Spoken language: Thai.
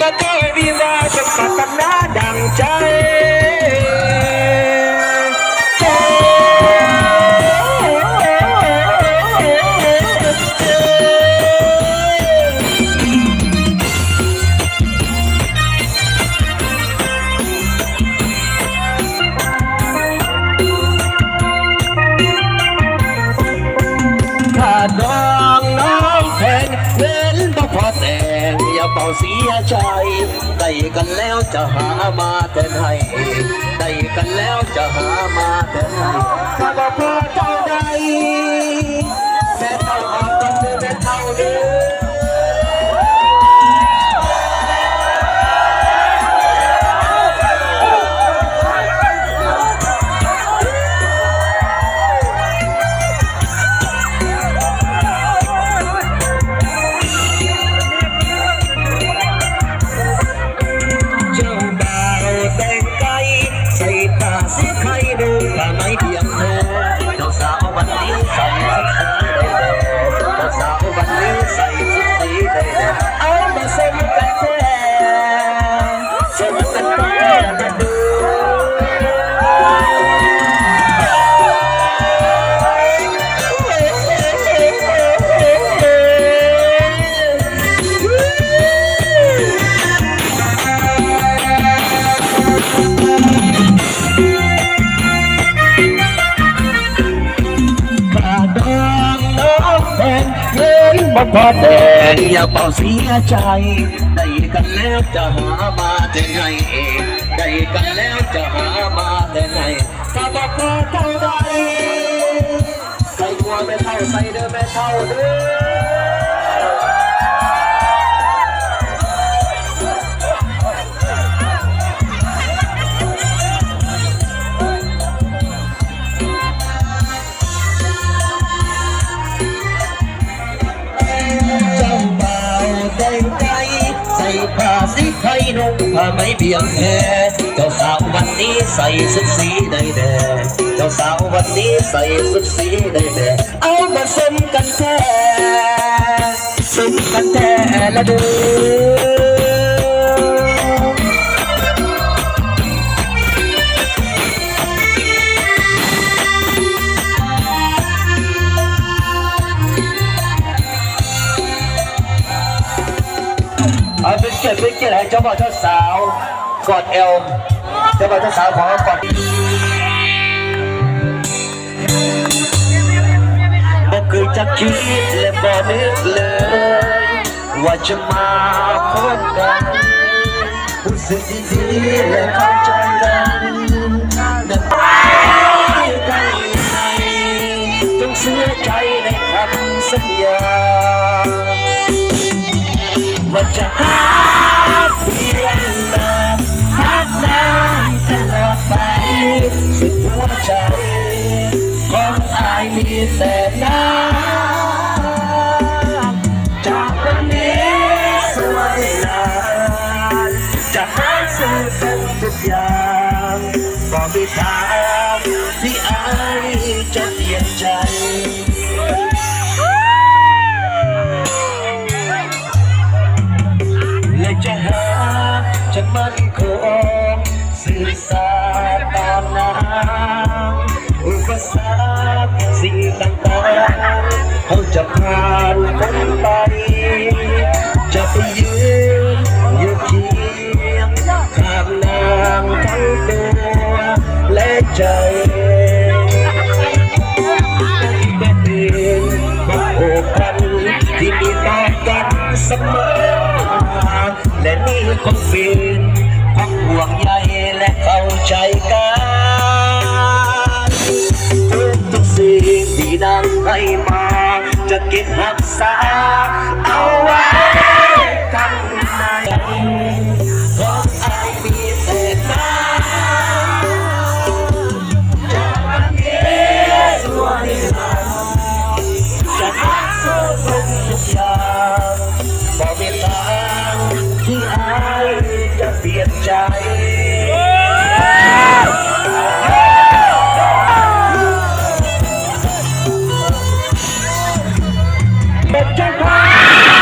ก็เจอวิวาจ เสียใจได้กันแล้วจะหามาแต่ไหนได้กันแล้วจะหามาแต่ไหน งินบ่พอแดงอย่าเป่าเสียใจ ได้กันแล้วจะหามาแต่ไงได้กันแล้วจะหามาแต่ไงถ้าบ่พอเท่าใดใส่หัวไม่เท่าใส่เด้อไม่เท่าเด้อ สีไทยนุ่งผ้าไหมเบียงแพเจ้าสาววันนี้ใส่สุดสีใดแดงเจ้าสาววันนี้ใส่สุดสีใดแดงเอามาสมกันแท้สมกันแท้ละดูเอ เจ้าบ่าวเจ้าสาวกอดเอวเจ้าบ่าวเจ้าสาวขอกอดบ่เคยจะคิดและบ่นึกเลย ว่าจะมาพบกันรู้สึกดีๆและเข้าใจกันแต่ไปใกล้ในจงเสียใจในคำสัญญา บอกมีทางที่อายจะเปลี่ยนใจและจะหาจะมั่นคงสื่อสารตามน้ำอุปสรรคสิ่งต่างๆเขาจะผ่านพ้นไป จะไปยืนอยู่เคียงข้างนางทั้งตัวและ ใจเป็นเองความผูกพันที่มีต่อกันเสมอและนี่คงเป็นความห่วงใยและเข้าใจกันทุกทุกสิ่งที่นำให้มา จะเก็บรักษาเอาไว้ทั้ง